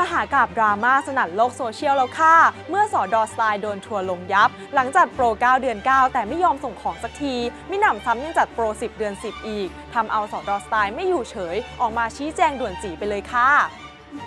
มหากาบดราม่าสนั่นโลกโซเชียลแล้วค่ะ เมื่อสอดอสไตล์โดนทัวร์ลงยับ หลังจัดโปร 9 เดือน 9 แต่ไม่ยอมส่งของสักทีมิหนำซ้ำยังจัดโปร 10 เดือน 10 อีกทำเอาสอดอสไตล์ไม่อยู่เฉย ออกมาชี้แจงด่วนจีไปเลยค่ะ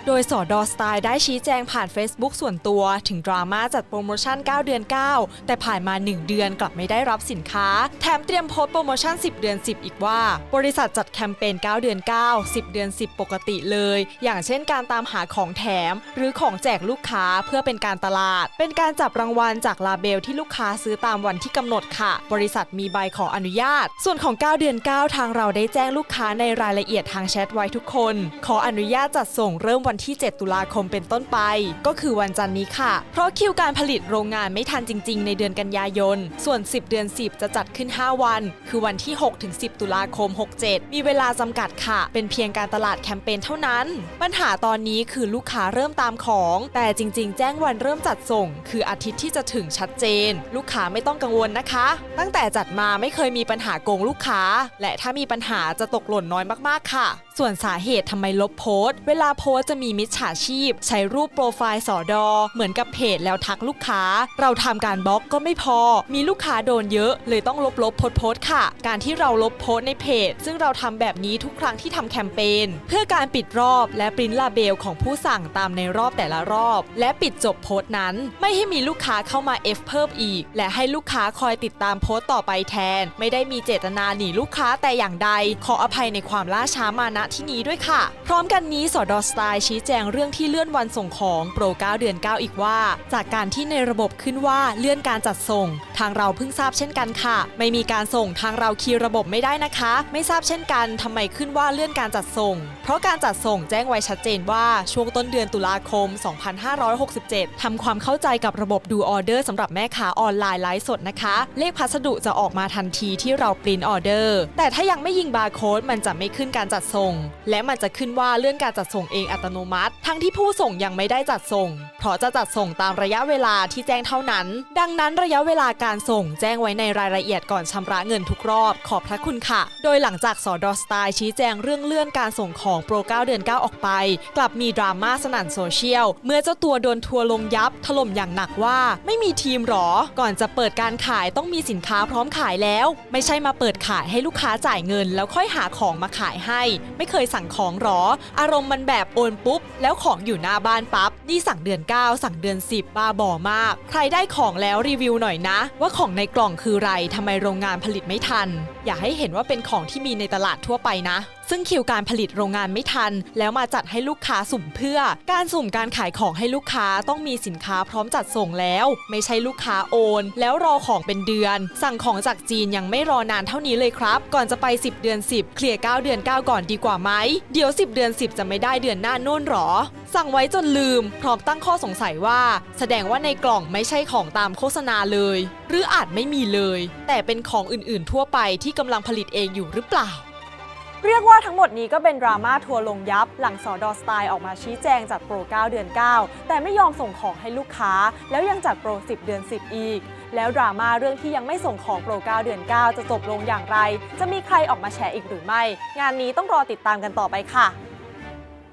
โดยสอดอสไตล์ได้ชี้แจงผ่าน Facebook ส่วนตัว ถึงดราม่าจัดโปรโมชั่น 9 เดือน 9 แต่ผ่านมา 1 เดือนกลับไม่ได้รับสินค้า แถมเตรียมโพสโปรโมชั่น 10 เดือน 10 อีกว่า บริษัทจัดแคมเปญ 9 เดือน 9 10 เดือน 10 ปกติเลย อย่างเช่นการตามหาของแถม หรือของแจกลูกค้าเพื่อเป็นการตลาด เป็นการจับรางวัลจากลาเบลที่ลูกค้าซื้อตามวันที่กำหนดค่ะ บริษัทมีใบขออนุญาต ส่วนของ 9 เดือน 9 ทางเราได้แจ้งลูกค้าในรายละเอียดทางแชทไว้ทุกคน ขออนุญาตจัดส่งเริ่มวันที่ 7 ตุลาคมเป็นต้นไป ก็คือวันจันนี้ค่ะ เพราะคิวการผลิตโรงงานไม่ทันจริง ๆ ในเดือนกันยายน ส่วน 10 เดือน 10 จะจัดขึ้น 5 วัน คือวันที่ 6 ถึง 10 ตุลาคม 67 มีเวลาจำกัดค่ะ เป็นเพียงการตลาดแคมเปญเท่านั้น ปัญหาตอนนี้คือลูกค้าเริ่มตามของ แต่จริง ๆ แจ้งวันเริ่มจัดส่ง คืออาทิตย์ที่จะถึงชัดเจน ลูกค้าไม่ต้องกังวลนะคะ ตั้งแต่จัดมาไม่เคยมีปัญหาโกงลูกค้า และถ้ามีปัญหาจะตกหล่นน้อยมากๆค่ะ ส่วนสาเหตุทำไมลบโพสต์ เวลาโพสจะมีมิจฉาชีพ ใช้รูปโปรไฟล์สอดอ เหมือนกับเพจแล้วทักลูกค้า เราทำการบล็อกก็ไม่พอ มีลูกค้าโดนเยอะ เลยต้องลบลบโพสโพสค่ะ การที่เราลบโพสในเพจ ซึ่งเราทำแบบนี้ทุกครั้งที่ทำแคมเปญเพื่อการปิดรอบและปริ้นลาเบลของผู้สั่งตามในรอบแต่ละรอบ และปิดจบโพสต์นั้น ไม่ให้มีลูกค้าเข้ามา F เพิ่มอีก และให้ลูกค้าคอยติดตามโพสต์ต่อไปแทน ไม่ได้มีเจตนาหนีลูกค้าแต่อย่างใด ขออภัยในความล่าช้ามาณที่นี้ด้วยค่ะ พร้อมกันนี้สอดอสไตลชี้แจงเรื่องที่เลื่อนวันส่งของโปร 9 เดือน 9 อีกว่า จากการที่ในระบบขึ้นว่าเลื่อนการจัดส่ง ทางเราเพิ่งทราบเช่นกันค่ะ ไม่มีการส่งทางเราคีย์ระบบไม่ได้นะคะ ไม่ทราบเช่นกันทำไมขึ้นว่าเลื่อนการจัดส่ง เพราะการจัดส่งแจ้งไว้ชัดเจนว่าช่วงต้นเดือนตุลาคม 2567ทำความเข้าใจกับระบบดูออเดอร์สำหรับแม่ค้าออนไลน์ไลฟ์สดนะคะ เลขพัสดุจะออกมาทันทีที่เราปริ้นออเดอร์แต่ถ้ายังไม่ยิงบาร์โค้ดมันจะไม่ขึ้นการจัดส่ง และมันจะขึ้นว่าเลื่อนการจัดส่งเองอัตโนมัติ ทั้งที่ผู้ส่งยังไม่ได้จัดส่ง เพราะจะจัดส่งตามระยะเวลาที่แจ้งเท่านั้น ดังนั้นระยะเวลาการส่งแจ้งไว้ในรายละเอียดก่อนชำระเงินทุกรอบ ขอบพระคุณค่ะ โดยหลังจากสอดอสไตล์ชี้แจงเรื่องเลื่อนการส่งของโปร 9 เดือน 9 ออกไป กลับมีดราม่าสนั่นโซเชียล เมื่อเจ้าตัวโดนทัวร์ลงยับ ถล่มอย่างหนักว่าไม่มีทีมหรอ ก่อนจะเปิดการขายต้องมีสินค้าพร้อมขายแล้ว ไม่ใช่มาเปิดขายให้ลูกค้าจ่ายเงิน แล้วค่อยหาของมาขายให้ ไม่เคยสั่งของหรอ อารมณ์มันแบบโอนปุ๊บ แล้วของอยู่หน้าบ้านปั๊บนี่สั่งเดือน 9 สั่งเดือน 10 บ้าบอมาก ใครได้ของแล้วรีวิวหน่อยนะ ว่าของในกล่องคือไรทำไมโรงงานผลิตไม่ทัน อย่าให้เห็นว่าเป็นของที่มีในตลาดทั่วไปนะ ซึ่งคิวการผลิตโรงงานไม่ทัน แล้วมาจัดให้ลูกค้าสุ่มเพื่อ การสุ่มการขายของให้ลูกค้าต้องมีสินค้าพร้อมจัดส่งแล้ว ไม่ใช่ลูกค้าโอน แล้วรอของเป็นเดือน สั่งของจากจีนยังไม่รอนานเท่านี้เลยครับ ก่อนจะไป 10 เดือน 10 เคลียร์9เดือน 9 ก่อนดีกว่าไหมเดี๋ยว 10 เดือน 10 จะไม่ได้เดือนหน้านู่นหรอสั่งไว้จนลืม พร้อมตั้งข้อสงสัยว่า แสดงว่าในกล่องไม่ใช่ของตามโฆษณาเลย หรืออาจไม่มีเลย แต่เป็นของอื่นๆ ทั่วไปที่กำลังผลิตเองอยู่หรือเปล่า เรียกว่าทั้งหมดนี้ก็เป็นดราม่าทัวร์ลงยับ หลังสอดอสไตล์ออกมาชี้แจงจัดโปร 9 เดือน 9 แต่ไม่ยอมส่งของให้ลูกค้า แล้วยังจัดโปร 10 เดือน 10 อีก แล้วดราม่าเรื่องที่ยังไม่ส่งของโปร 9 เดือน 9 จะจบลงอย่างไร จะมีใครออกมาแฉอีกหรือไม่ งานนี้ต้องรอติดตามกันต่อไปค่ะ